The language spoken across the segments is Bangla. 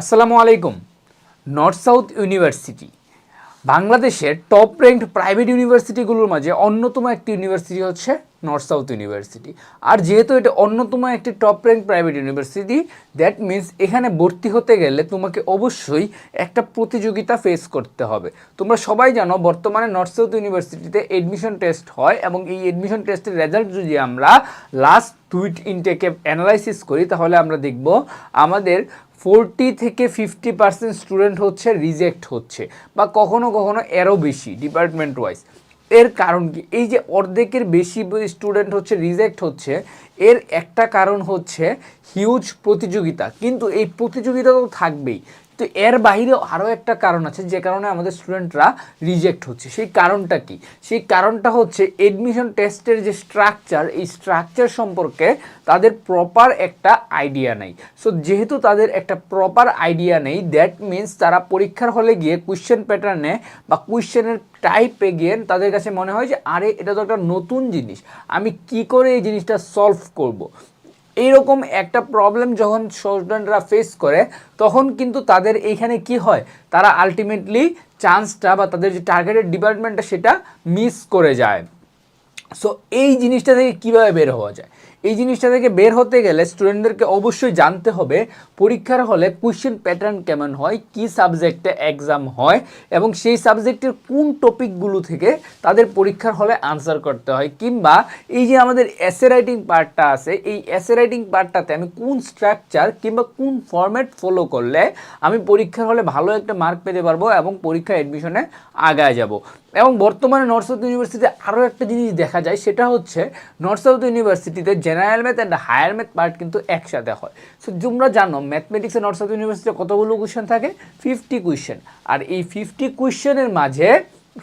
আসসালামু আলাইকুম। নর্থ সাউথ ইউনিভার্সিটি বাংলাদেশের টপ র্যাঙ্কড প্রাইভেট ইউনিভার্সিটিগুলোর মাঝে অন্যতম একটি ইউনিভার্সিটি হচ্ছে নর্থ সাউথ ইউনিভার্সিটি আর যেহেতু এটা অন্যতম একটি top rank private university that means এখানে ভর্তি হতে গেলে তোমাকে অবশ্যই একটা প্রতিযোগিতা ফেস করতে হবে। তোমরা সবাই জানো, বর্তমানে নর্থ সাউথ ইউনিভার্সিটিতে এডমিশন টেস্ট হয় এবং এই এডমিশন টেস্টের রেজাল্ট যদি আমরা লাস্ট টুইট ইনটেকে অ্যানালাইসিস করি, তাহলে আমরা দেখব আমাদের ফোরটি থেকে ফিফটি পার্সেন্ট স্টুডেন্ট হচ্ছে রিজেক্ট হচ্ছে বা কখনো কখনো এরও বেশি ডিপার্টমেন্ট ওয়াইজ এর কারণ কি? এই যে অর্ধেকের বেশি স্টুডেন্ট হচ্ছে, রিজেক্ট হচ্ছে, এর একটা কারণ হচ্ছে হিউজ প্রতিযোগিতা। কিন্তু এই প্রতিযোগিতা তো থাকবেই। তো এর বাইরেও আরও একটা কারণ আছে, যে কারণে আমাদের স্টুডেন্টরা রিজেক্ট হচ্ছে। সেই কারণটা কি? সেই কারণটা হচ্ছে এডমিশন টেস্টের যে স্ট্রাকচার এই স্ট্রাকচার সম্পর্কে তাদের প্রপার একটা আইডিয়া নেই। সো যেহেতু তাদের একটা প্রপার আইডিয়া নেই দ্যাট মিন্স তারা পরীক্ষার হলে গিয়ে কোয়েশ্চেন প্যাটার্নে বা কোয়েশ্চেনের টাইপে গিয়ে তাদের কাছে মনে হয় যে, আরে, এটা তো একটা নতুন জিনিস। আমি কি করে এই জিনিসটা সলভ করব। এইরকম একটা প্রবলেম যখন স্টুডেন্টরা ফেস করে, তখন কিন্তু তাদের এইখানে কি হয়? তারা আলটিমেটলি চান্সটা বা তাদের যে টার্গেটেড ডিপার্টমেন্টটা সেটা মিস করে যায়। সো এই জিনিসটা থেকে কীভাবে বের হওয়া যায়? এই জিনিসটা থেকে বের হতে গেলে স্টুডেন্টদেরকে অবশ্যই জানতে হবে পরীক্ষার হলে কোয়েশ্চেন প্যাটার্ন কেমন হয়, কি সাবজেক্টে এক্সাম হয় এবং সেই সাবজেক্টের কোন টপিকগুলো থেকে তাদের পরীক্ষার হলে আনসার করতে হয় কিংবা এই যে আমাদের এসে রাইটিং পার্টটা আছে, এই এসে রাইটিং পার্টটাতে আমি কোন স্ট্রাকচার কিংবা কোন ফর্ম্যাট ফলো করলে আমি পরীক্ষার হলে ভালো একটা মার্ক পেতে পারব এবং পরীক্ষা অ্যাডমিশনে আগায় যাব। এবং বর্তমানে নর্থ সাউথ ইউনিভার্সিটিতে আরও একটা জিনিস দেখা যায়, সেটা হচ্ছে নর্থ সাউথ ইউনিভার্সিটিতে general math and higher math part কিন্তু একসাথে হয়। সো তোমরা জানো ম্যাথমেটিক্সে নর্থ সাউথ ইউনিভার্সিটিতে কতগুলো কোয়েশ্চেন থাকে? ফিফটি কোয়েশ্চেন আর এই ফিফটি কোয়েশ্চেনের মাঝে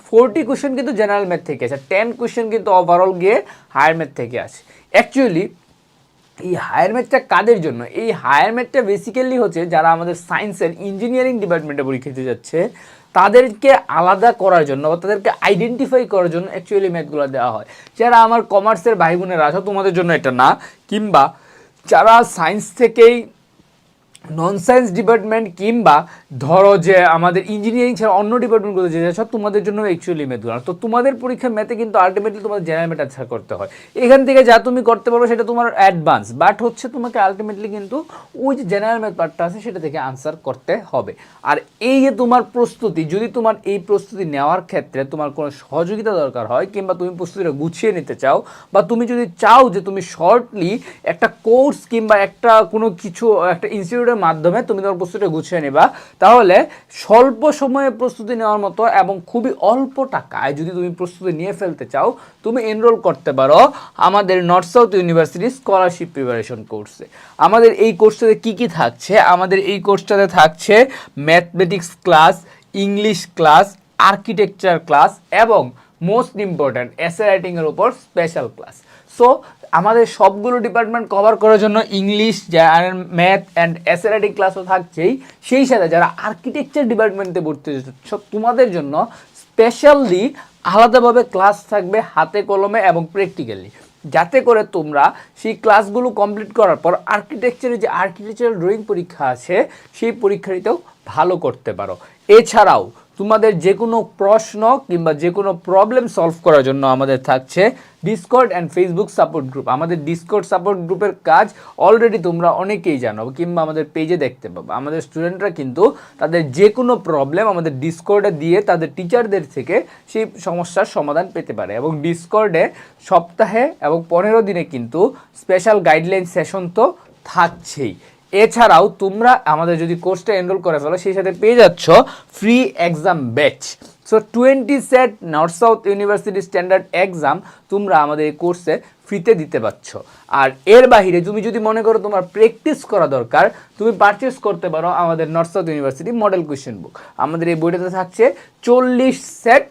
ফোরটি কোয়েশ্চেন কিন্তু জেনারেল ম্যাথ থেকে আছে টেন কোয়েশ্চেন কিন্তু ওভারঅল গিয়ে হায়ার ম্যাথ থেকে আসে। অ্যাকচুয়ালি এই হায়ার ম্যাথটা কাদের জন্য? এই হায়ার ম্যাথটা বেসিক্যালি হচ্ছে যারা আমাদের সায়েন্সের ইঞ্জিনিয়ারিং ডিপার্টমেন্টে পরীক্ষা দিতে যাচ্ছে, তাদেরকে আলাদা করার জন্য বা তাদেরকে আইডেন্টিফাই করার জন্য অ্যাকচুয়ালি ম্যাথগুলো দেওয়া হয়। যারা আমার কমার্সের ভাই বোনেরা আছো, তোমাদের জন্য এটা না। কিংবা যারা সায়েন্স থেকেই নন সায়েন্স ডিপার্টমেন্ট কিংবা ধরো যে আমাদের ইঞ্জিনিয়ারিং ছাড়া অন্য ডিপার্টমেন্টগুলো যে সব তোমাদের জন্য অ্যাকচুয়ালি ম্যাথগুলো তো তোমাদের পরীক্ষা ম্যাথে কিন্তু আলটিমেটলি তোমাদের জেনারেল ম্যাথ আনসার করতে হয়। এখান থেকে যা তুমি করতে পারবে সেটা তোমার অ্যাডভান্স বাট হচ্ছে তোমাকে আলটিমেটলি কিন্তু ওই যে জেনারেল ম্যাথ পার্টটা আছে সেটা থেকে আনসার করতে হবে। আর এই যে তোমার প্রস্তুতি, যদি তোমার এই প্রস্তুতি নেওয়ার ক্ষেত্রে তোমার কোনো সহযোগিতা দরকার হয় কিংবা তুমি প্রস্তুতিটা গুছিয়ে নিতে চাও বা তুমি যদি চাও যে তুমি শর্টলি একটা কোর্স কিংবা একটা কোনো কিছু, একটা ইনস্টিটিউটের মাধ্যমে তুমি তোমার প্রস্তুতিটা গুছিয়ে নেবা। তাহলে স্বল্প সময়ে প্রস্তুতি নেওয়ার মতো এবং খুবই অল্প টাকায় যদি তুমি প্রস্তুতি নিয়ে ফেলতে চাও, তুমি এনরোল করতে পারো আমাদের north south university scholarship preparation কোর্সে আমাদের এই কোর্সটাতে কি কি থাকছে? আমাদের এই কোর্সটাতে থাকছে mathematics class English class architecture class এবং মোস্ট ইম্পর্ট্যান্ট এসে রাইটিংয়ের উপর স্পেশাল ক্লাস সো আমাদের সবগুলো ডিপার্টমেন্ট কভার করার জন্য ইংলিশ ম্যাথ অ্যান্ড অ্যাসেরাটিক ক্লাসও থাকছেই। সেই সাথে যারা আর্কিটেকচার ডিপার্টমেন্টে ভর্তি হচ্ছে তোমাদের জন্য স্পেশালি আলাদাভাবে ক্লাস থাকবে হাতে কলমে এবং প্র্যাকটিক্যালি যাতে করে তোমরা সেই ক্লাসগুলো কমপ্লিট করার পর আর্কিটেকচারের যে আর্কিটেকচারাল ড্রয়িং পরীক্ষা আছে, সেই পরীক্ষাটিতেও ভালো করতে পারো। এছাড়াও তোমাদের যে কোনো প্রশ্ন কিংবা যে কোনো প্রবলেম সলভ করার জন্য আমাদের থাকছে Discord and Facebook support group আমাদের ডিসকর্ড সাপোর্ট গ্রুপের কাজ অলরেডি তোমরা অনেকেই জানো কিংবা আমাদের পেজে দেখতে পাবো। আমাদের স্টুডেন্টরা কিন্তু তাদের যে কোনো প্রবলেম আমাদের ডিসকর্ডে দিয়ে তাদের টিচারদের থেকে সেই সমস্যার সমাধান পেতে পারে এবং ডিসকর্ডে সপ্তাহে এবং পনেরো দিনে কিন্তু স্পেশাল গাইডলাইন সেশন তো থাকছেই। এছাড়াও তোমরা আমাদের যদি কোর্সটা এনরোল করে ফেলো, সেই সাথে পেয়ে যাচ্ছ free exam batch so twenty set north south university standard exam তোমরা আমাদের এই কোর্সে ফ্রিতে দিতে পারছ। আর এর বাহিরে তুমি যদি মনে করো তোমার প্র্যাকটিস করা দরকার, তুমি পারচেস করতে পারো আমাদের north south university model question book আমাদের এই বইটাতে থাকছে চল্লিশ set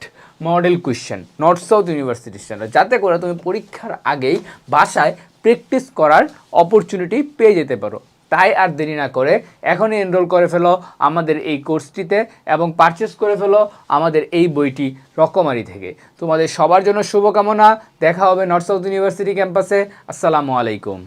model question north south university standard যাতে করে তুমি পরীক্ষার আগেই বাসায় প্র্যাকটিস করার অপরচুনিটি পেয়ে যেতে পারো। তাই আর দেরি না করে এখনই এনরোল করে ফেলো আমাদের এই কোর্সটিতে এবং পারচেস করে ফেলো আমাদের এই বইটি রকমারি থেকে। তোমাদের সবার জন্য শুভকামনা। দেখা হবে নর্থ সাউথ ইউনিভার্সিটি ক্যাম্পাসে আসসালামু আলাইকুম।